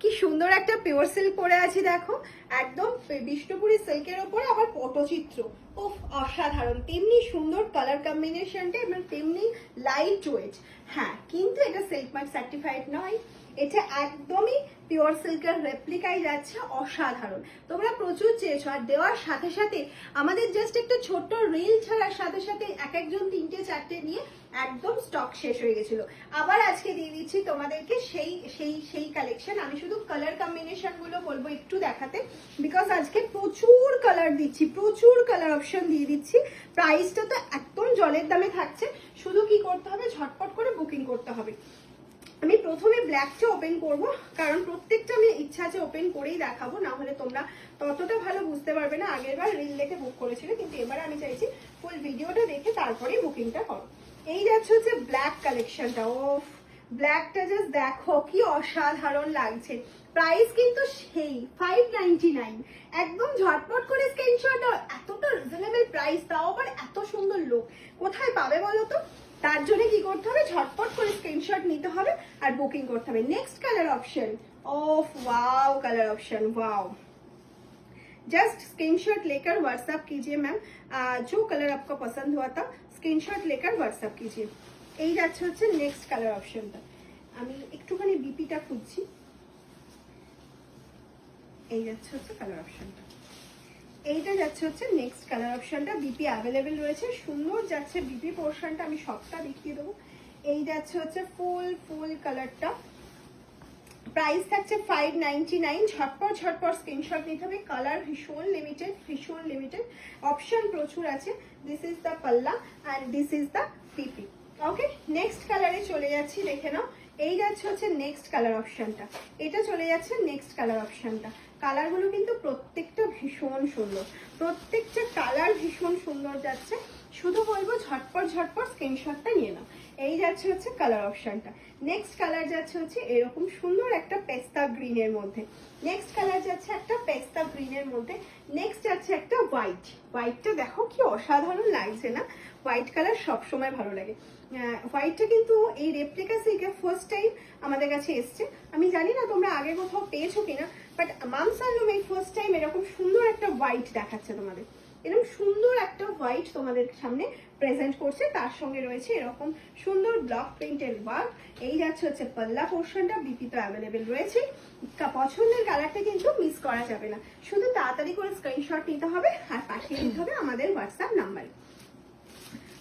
কি সুন্দর একটা পিওর সিল্ক পরে আছি দেখো। একদম বিষ্ণুপুরি সিল্কের ওপর আবার পটচিত্র। উফ, অসাধারণ। তেমনি সুন্দর কালার কম্বিনেশনটা এবং তেমনি লাইট ওয়েট হ্যাঁ কিন্তু এটা সিল্ক মার্ক সার্টিফাইড নয়। এটা একদমই পিওর সিল্কের রেপ্লিকাই যাচ্ছে, অসাধারণ। তোমরা প্রচুর চেয়েছো, আর দেওয়ার সাথে সাথে আমাদের জাস্ট একটা ছোট্ট রিল ছাড়ার সাথে সাথে এক একজন তিনটে চারটে নিয়ে একদম স্টক শেষ হয়ে গেছিল। আবার আজকে দিয়ে দিচ্ছি তোমাদেরকে সেই সেই সেই কালেকশন আমি শুধু কালার কম্বিনেশনগুলো বলব একটু দেখাতে বিকজ আজকে প্রচুর কালার দিচ্ছি, প্রচুর কালার অপশন দিয়ে দিচ্ছি। প্রাইসটা তো একদম জলের দামে থাকছে। শুধু কি করতে হবে? ঝটপট করে বুকিং করতে হবে। আমি প্রথমে ব্ল্যাকটা ওপেন করব, কারণ প্রত্যেকটা আমি ইচ্ছা আছে ওপেন করেই দেখাবো। না হলে তোমরা ততটা ভালো বুঝতে পারবে না। আগের বার রিল দেখে বুক করেছিল, কিন্তু এবার আমি চাইছি ফুল ভিডিওটা দেখে তারপরেই বুকিংটা করো। এই যাচ্ছে হচ্ছে ব্ল্যাক কালেকশনটা ও ব্ল্যাকটা জাস্ট দেখো, কি অসাধারণ লাগছে। প্রাইস কিন্তু সেই ফাইভ নাইনটি নাইন একদম ঝটপট করে স্ক্রিনশট প্রাইস তাও আবার এত সুন্দর লোক কোথায় পাবে বলো তো তার জন্য কি করতে হবে ঝটপট করে স্ক্রিনশট নিতে হবে আর বুকিং করতে হবে নেক্সট কালার অপশন ওফ wow colour option wow just screenshot लेकर व्हाट्सएप कीजिए मैम जो कलर आपको पसंद हुआ था স্ক্রিনশট লেকার হোয়াটসঅ্যাপ कीजिए এই যাচ্ছে হচ্ছে নেক্সট কালার অপশনটা আমি একটুখানি বিপিটা খুঁজছি এই যাচ্ছে হচ্ছে কালার অপশনটা এইটা যাচ্ছে হচ্ছে নেক্সট কালার অপশনটা বিপি অ্যাভেলেবেল রয়েছে। সুন্দর যাচ্ছে বিপি পোর্শনটা আমি সবটা দেখিয়ে দেবো। এই যাচ্ছে হচ্ছে ফুল ফুল কালারটা প্রাইস থাকছে ফাইভ নাইনটি নাইন ঝটপট ঝটপট স্ক্রিনশট নিতে হবে। কালার ভীষণ লিমিটেড ভীষণ লিমিটেড অপশন প্রচুর আছে। দিস ইজ দ্য পাল্লা and this is the PP okay next কালারে চলে যাচ্ছি। দেখে নাও। এই যাচ্ছে হচ্ছে নেক্সট কালার অপশনটা এটা চলে যাচ্ছে নেক্সট কালার অপশনটা কালারগুলো কিন্তু প্রত্যেকটা ভীষণ সুন্দর। প্রত্যেকটা কালার ভীষণ সুন্দর যাচ্ছে। শুধু বলব ঝটপট ঝটপট স্ক্রিনশটটা নিয়ে নাও। এই যাচ্ছে হচ্ছে কালার অপশনটা নেক্সট কালার যাচ্ছে হচ্ছে এরকম সুন্দর একটা পেস্তা গ্রিনের মধ্যে। নেক্সট কালার যাচ্ছে একটা পেস্তা গ্রিনের মধ্যে। নেক্সট যাচ্ছে একটা হোয়াইট হোয়াইটটা দেখো কি অসাধারণ লাগছে না? হোয়াইট কালার সবসময় ভালো লাগে। হোয়াইটটা কিন্তু এই রেপ্লিকা সিল্কে ফার্স্ট টাইম আমাদের কাছে এসছে। আমি জানি না তোমরা আগে কোথাও পেয়েছ কিনা বাট মামসালুম এই ফার্স্ট টাইম এরকম সুন্দর একটা হোয়াইট দেখাচ্ছে তোমাদের। এরকম সুন্দর হোয়াইট তোমাদের সামনে প্রেজেন্ট করছে। তার সঙ্গে রয়েছে এরকম সুন্দর ব্লক প্রিন্টের ওয়ার্ক এই যাচ্ছে হচ্ছে পাল্লা পোর্শনটা বিপি তো অ্যাভেলেবেল রয়েছে। পছন্দের কালারটা কিন্তু মিস করা যাবে না। শুধু তাড়াতাড়ি করে স্ক্রিনশট নিতে হবে আর পাঠিয়ে দিতে হবে আমাদের হোয়াটসঅ্যাপ নাম্বারে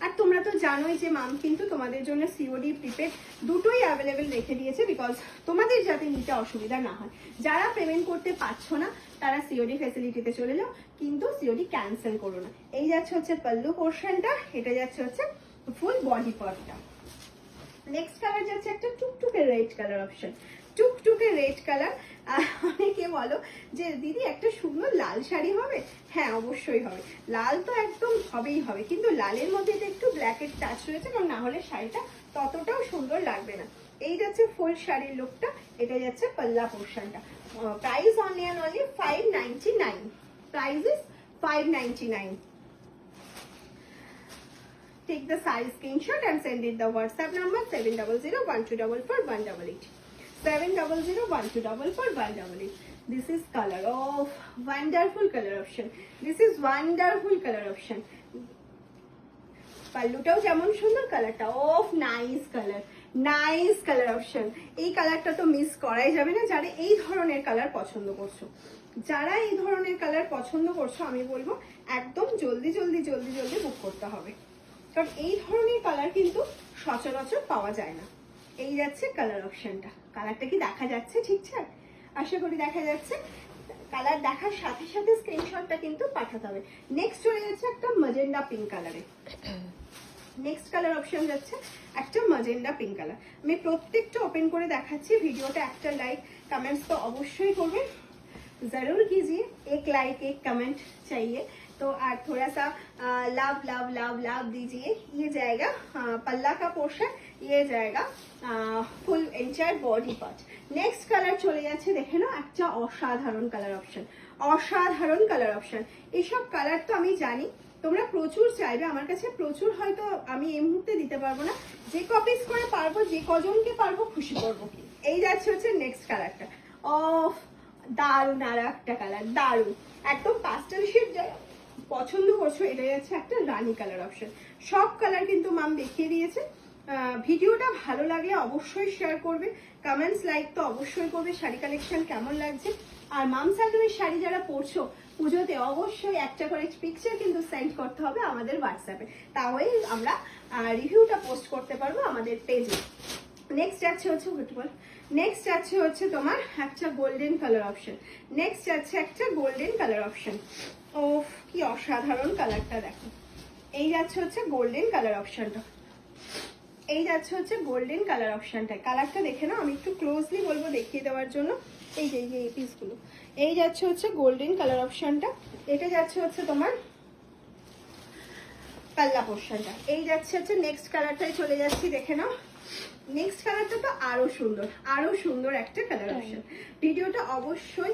আর তোমরা তো জানোই যে মাম কিন্তু তোমাদের জন্য সিওডি প্রিপেড দুটোই অ্যাভেলেবেল রেখে দিয়েছে বিকজ তোমাদের যাতে নিতে অসুবিধা না হয়। যারা পেমেন্ট করতে পারছ না, তারা সিওডি ফেসিলিটিতে চলে যাও, কিন্তু সিওডি ক্যান্সেল করো না। এই যাচ্ছে হচ্ছে পাল্লু পোর্শনটা এটা যাচ্ছে হচ্ছে ফুল বডি পার্টটা নেক্সট কালার যাচ্ছে একটা টুকটুকে রেড কালার অপশন টুকটুকে রেড কালার অনেকে বলো যে, দিদি, একটা সুন্দর লাল শাড়ি হবে? হ্যাঁ অবশ্যই হবে। লাল তো একদম হবেই হবে, কিন্তু লালের মধ্যে একটু ব্ল্যাকের টাচ রয়েছে, কারণ না হলে শাড়িটা ততটাও সুন্দর লাগবে না। এই যাচ্ছে ফুল শাড়ির লুকটা এটা যাচ্ছে পাল্লা পোর্শনটা। Price only and only five ninety nine price is five ninety nine take the size screenshot and send it the WhatsApp number 7001244 7001244 This is color of wonderful color option. This is wonderful color option. পাল্লুটাও যেমন সুন্দর কালারটা of nice colour nice colour option এই কালারটা তো miss করাই যাবে না যারা এই ধরনের কালার পছন্দ করছ। যারা এই ধরনের কালার পছন্দ করছ, আমি বলব একদম জলদি জলদি জলদি জলদি বুক করতে হবে। কারণ এই ধরনের কালার কিন্তু সচরাচর পাওয়া যায় না। এই যাচ্ছে কালার অপশানটা কালারটা কি দেখা যাচ্ছে ঠিকঠাক আশা করি দেখা যাচ্ছে। কালার দেখার সাথে সাথে স্ক্রিনশটটা কিন্তু পাঠাতে হবে। নেক্সট চলে যাচ্ছে একটা মাজেন্ডা পিঙ্ক কালারে নেক্সট কালার অপশন যাচ্ছে একটা মাজেন্ডা পিঙ্ক কালার আমি প্রত্যেকটা ওপেন করে দেখাচ্ছি, ভিডিওটা একটা লাইক কমেন্টস তো অবশ্যই করবেন। জরুর কিজিয়ে এক লাইক এক কমেন্ট চাইয়ে। तो और थोड़ा सा लव लव लव लव दीजिए ये जाएगा आ, पल्ला का पोर्शन ये जाएगा full entire body part next colour চলে যাচ্ছে দেখে নাও একটা অসাধারণ কালার অপশন অসাধারণ কালার অপশন এইসব কালার তো আমি জানি তোমরা প্রচুর চাইবে আমার কাছে প্রচুর হয়তো আমি এই মুহূর্তে দিতে পারবো না যে কপিস করে পারবো যে কজনকে পারবো খুশি করবো এই যাচ্ছে হচ্ছে নেক্সট কালারটা অফ দারুণ আর একটা কালার দারুণ একদম পাস্টেল শেড যারা পছন্দ করছ এটা যাচ্ছে একটা রানী কালার অপশন সব কালার কিন্তু মাম দেখিয়ে দিয়েছে। ভিডিওটা ভালো লাগলে অবশ্যই শেয়ার করবে। কমেন্টস লাইক তো অবশ্যই করবে, শাড়ি কালেকশন কেমন লাগছে? আর মাম সালুমের শাড়ি যারা পরছো, পুজোতে অবশ্যই একটা করে পিকচার কিন্তু সেন্ড করতে হবে আমাদের হোয়াটসঅ্যাপে তাহলেই আমরা রিভিউটা পোস্ট করতে পারব আমাদের পেজে নেক্সট যাচ্ছে হচ্ছে ফুটবল নেক্সট যাচ্ছে হচ্ছে তোমার একটা গোল্ডেন কালার অপশন নেক্সট যাচ্ছে একটা গোল্ডেন কালার অপশন ও কি অসাধারণ কালারটা দেখো। এই যাচ্ছে হচ্ছে গোল্ডেন কালার অপশনটা এই যাচ্ছে হচ্ছে গোল্ডেন কালার অপশনটা কালারটা দেখে নাও আমি একটু ক্লোজলি বলব দেখিয়ে দেওয়ার জন্য। এই যে এই যে এই পিসগুলো এই যাচ্ছে হচ্ছে গোল্ডেন কালার অপশনটা এটা যাচ্ছে হচ্ছে তোমার পাল্লা পোর্শনটা এই যাচ্ছে হচ্ছে নেক্সট কালারটাই চলে যাচ্ছি দেখে নাও। নেক্সট কালারটা তো আরও সুন্দর আরও সুন্দর একটা কালার অপশন ভিডিওটা অবশ্যই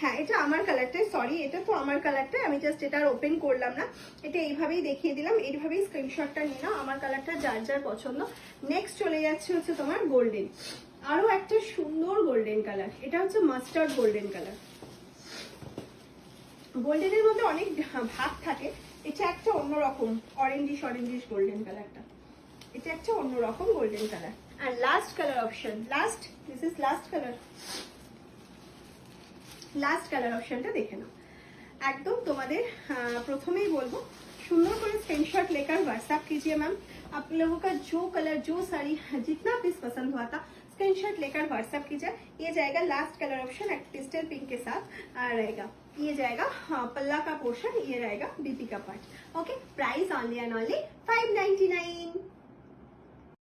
হ্যাঁ এটা আমার কালারটাই সরি এটা তো আমার কালারটাই আমি জাস্ট এটা আর ওপেন করলাম না। এটা এইভাবেই দেখিয়ে দিলাম, এইভাবেই স্ক্রিনশটটা নিয়ে নাও, আমার কালারটা যার যার পছন্দ। নেক্সট চলে যাচ্ছে হচ্ছে তোমার গোল্ডেন আরও একটা সুন্দর গোল্ডেন কালার এটা হচ্ছে মাস্টার্ড গোল্ডেন কালার গোল্ডেনের মধ্যে অনেক ভাগ থাকে, এটা একটা অন্যরকম অরেঞ্জিশ অরেঞ্জিশ গোল্ডেন কালারটা এটা একটা অন্যরকম golden colour R last colour option last this is last colour last colour অপশনটা দেখে নাও একদম তোমাদের আহ, প্রথমেই বলবো सुंदर করে स्क्रीनशॉट लेकर व्हाट्सएप कीजिए मैम आप लोगों का जो कलर जो साड़ी जितना पीस पसंद हुआ था स्क्रीनशॉट लेकर व्हाट्सएप कीजिए ये जाएगा लास्ट कलर ऑप्शन एक पिस्टल पिंक के साथ आ, रहेगा ये जाएगा हाँ पल्ला का पोर्शन ये रहेगा बीपी का part okay price only and only five ninety nine